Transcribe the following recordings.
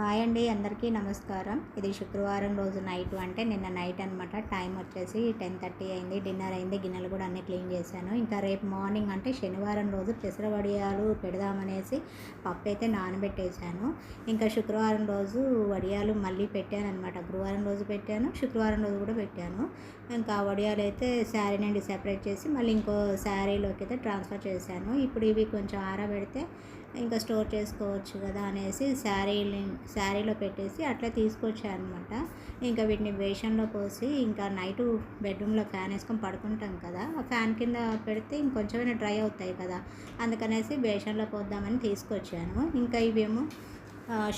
Hi అండి అందరికీ నమస్కారం. ఇది శుక్రవారం రోజు నైట్ అంటే నిన్న నైట్ అనమాట టైం వచ్చేసి టెన్ థర్టీ అయింది డిన్నర్ అయింది గిన్నెలు కూడా అన్నీ క్లీన్ చేశాను. ఇంకా రేపు మార్నింగ్ అంటే శనివారం రోజు పెసరవడియాలు పెడదామనేసి పప్పు అయితే నానబెట్టేశాను. ఇంకా శుక్రవారం రోజు వడియాలు మళ్ళీ పెట్టాను అనమాట గురువారం రోజు పెట్టాను శుక్రవారం రోజు కూడా పెట్టాను. ఇంకా వడియాలు అయితే శారీ నుండి సెపరేట్ చేసి మళ్ళీ ఇంకో శారీలోకి అయితే ట్రాన్స్ఫర్ చేశాను. ఇప్పుడు ఇవి కొంచెం ఆరబెడితే ఇంకా స్టోర్ చేసుకోవచ్చు కదా అనేసి శారీ శారీలో పెట్టేసి అట్లా తీసుకొచ్చారనమాట. ఇంకా వీటిని బేషన్లో పోసి ఇంకా నైట్ బెడ్రూమ్లో ఫ్యాన్ వేసుకొని పడుకుంటాం కదా ఫ్యాన్ కింద పెడితే ఇంకొంచెమైనా డ్రై అవుతాయి కదా అందుకనేసి బేషన్లో పోద్దామని తీసుకొచ్చాను. ఇంకా ఇవేమో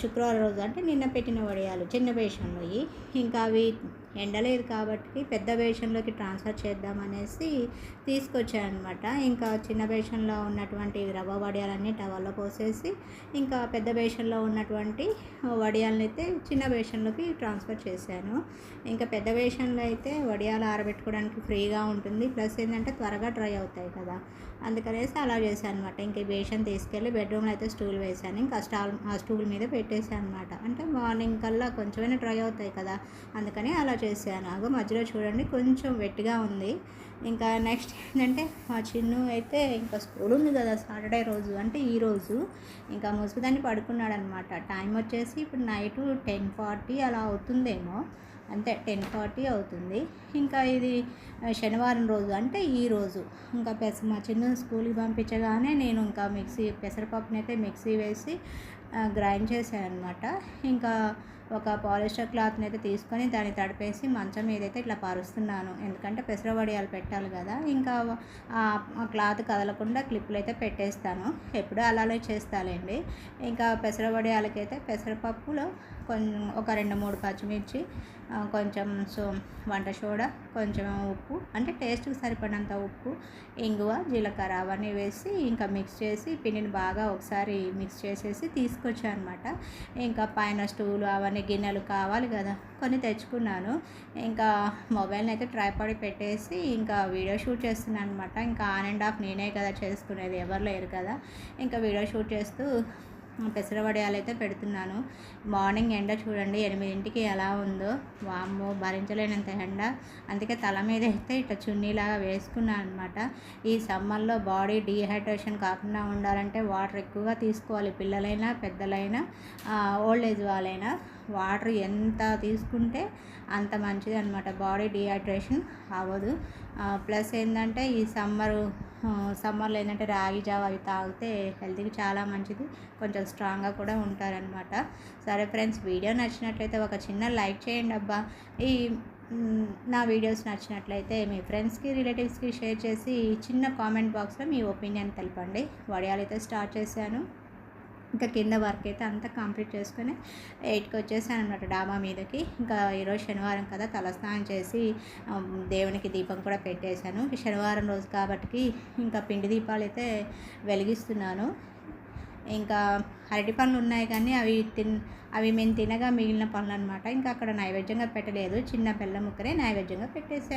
శుక్రవారం రోజు అంటే నిన్న పెట్టిన వడియాలు చిన్న బేషన్లో ఇంకా అవి ఎండలేదు కాబట్టి పెద్ద బేషన్లోకి ట్రాన్స్ఫర్ చేద్దామనేసి తీసుకొచ్చాను అనమాట ఇంకా చిన్న బేషన్లో ఉన్నటువంటి రవ్వ వడియాలన్నీ టవల్లో పోసేసి ఇంకా పెద్ద బేషన్లో ఉన్నటువంటి వడియాలని అయితే చిన్న బేషన్లోకి ట్రాన్స్ఫర్ చేశాను. ఇంకా పెద్ద బేషన్లో అయితే వడియాలు ఆరబెట్టుకోవడానికి ఫ్రీగా ఉంటుంది. ప్లస్ ఏంటంటే త్వరగా డ్రై అవుతాయి కదా. అందుకనేసి అలా చేశాను అనమాట ఇంక బేషన్ తీసుకెళ్ళి బెడ్రూమ్లో అయితే స్టూల్ వేసాను ఇంకా స్టాల్ ఆ స్టూల్ మీద పెట్టేశాను అనమాట అంటే మార్నింగ్ కల్లా కొంచెమైనా డ్రై అవుతాయి కదా. అందుకని అలా చేశాను. అగో మధ్యలో చూడండి కొంచెం వెట్టిగా ఉంది. ఇంకా నెక్స్ట్ ఏంటంటే మా చిన్ను అయితే ఇంకా స్కూల్ ఉంది కదా సాటర్డే రోజు అంటే ఈరోజు ఇంకా ముసుగుదాన్ని పడుకున్నాడు అనమాట టైం వచ్చేసి ఇప్పుడు నైట్ టెన్ ఫార్టీ అలా అవుతుందేమో. అంతే టెన్ ఫార్టీ అవుతుంది. ఇంకా ఇది శనివారం రోజు అంటే ఈ రోజు. ఇంకా పెస మా చిన్న స్కూల్కి పంపించగానే నేను ఇంకా మిక్సీ పెసరపప్పునైతే మిక్సీ వేసి గ్రైండ్ చేశాను అనమాట ఇంకా ఒక పాలిస్టర్ క్లాత్ని అయితే తీసుకొని దాన్ని తడిపేసి మంచం మీద అయితే ఇట్లా పరుస్తున్నాను. ఎందుకంటే పెసర వడియాలు పెట్టాలి కదా. ఇంకా ఆ క్లాత్ కదలకుండా క్లిప్పులు అయితే పెట్టేస్తాను. ఎప్పుడూ అలానే చేస్తాలేండి. ఇంకా పెసర వడియాలకైతే పెసరపప్పులో కొంచెం ఒక రెండు మూడు పచ్చిమిర్చి కొంచెం సో వంట సోడా కొంచెం ఉప్పు అంటే టేస్ట్కి సరిపడినంత ఉప్పు ఇంగువ జీలకర్ర అవన్నీ వేసి ఇంకా మిక్స్ చేసి పిండిని బాగా ఒకసారి మిక్స్ చేసేసి తీసుకొచ్చాను అనమాట ఇంకా పైన స్టూలు అవన్నీ గిన్నెలు కావాలి కదా కొన్ని తెచ్చుకున్నాను. ఇంకా మొబైల్ని అయితే ట్రైపాడి పెట్టేసి ఇంకా వీడియో షూట్ చేస్తున్నాను అనమాట ఇంకా ఆన్ అండ్ ఆఫ్ నేనే కదా చేసుకునేది ఎవరు లేరు కదా. ఇంకా వీడియో షూట్ చేస్తూ పెసర అయితే పెడుతున్నాను. మార్నింగ్ ఎండ చూడండి ఎనిమిదింటికి ఎలా ఉందో. వామ్మో భరించలేనంత ఎండ. అందుకే తల మీద అయితే ఇట్లా చున్నీలాగా వేసుకున్నాను అనమాట ఈ సమ్మర్లో బాడీ డీహైడ్రేషన్ కాకుండా ఉండాలంటే వాటర్ ఎక్కువగా తీసుకోవాలి. పిల్లలైనా పెద్దలైనా ఓల్డ్ ఏజ్ వాళ్ళైనా వాటర్ ఎంత తీసుకుంటే అంత మంచిది అనమాట బాడీ డిహైడ్రేషన్ అవ్వదు. ప్లస్ ఏంటంటే ఈ సమ్మరు సమ్మర్లో ఏంటంటే రాగి జావ అవి తాగితే హెల్త్కి చాలా మంచిది. కొంచెం స్ట్రాంగ్గా కూడా ఉంటారనమాట సరే ఫ్రెండ్స్ వీడియో నచ్చినట్లయితే ఒక చిన్న లైక్ చేయండి అబ్బా. ఈ నా వీడియోస్ నచ్చినట్లయితే మీ ఫ్రెండ్స్కి రిలేటివ్స్కి షేర్ చేసి చిన్న కామెంట్ బాక్స్లో మీ ఒపీనియన్ తెలపండి. వడియాలు అయితే స్టార్ట్ చేశాను. ఇంకా కింద వర్క్ అయితే అంతా కంప్లీట్ చేసుకొని ఎయిట్కి వచ్చేసాను అనమాట డాబా మీదకి. ఇంకా ఈరోజు శనివారం కదా తలస్నానం చేసి దేవునికి దీపం కూడా పెట్టేశాను. శనివారం రోజు కాబట్టి ఇంకా పిండి దీపాలు అయితే వెలిగిస్తున్నాను. ఇంకా అరటి పనులు ఉన్నాయి కానీ అవి తిన్ అవి మేము తినగా మిగిలిన పనులు అనమాట ఇంకా అక్కడ నైవేద్యంగా పెట్టలేదు. చిన్న బెల్లం ముక్కనే నైవేద్యంగా పెట్టేశాను.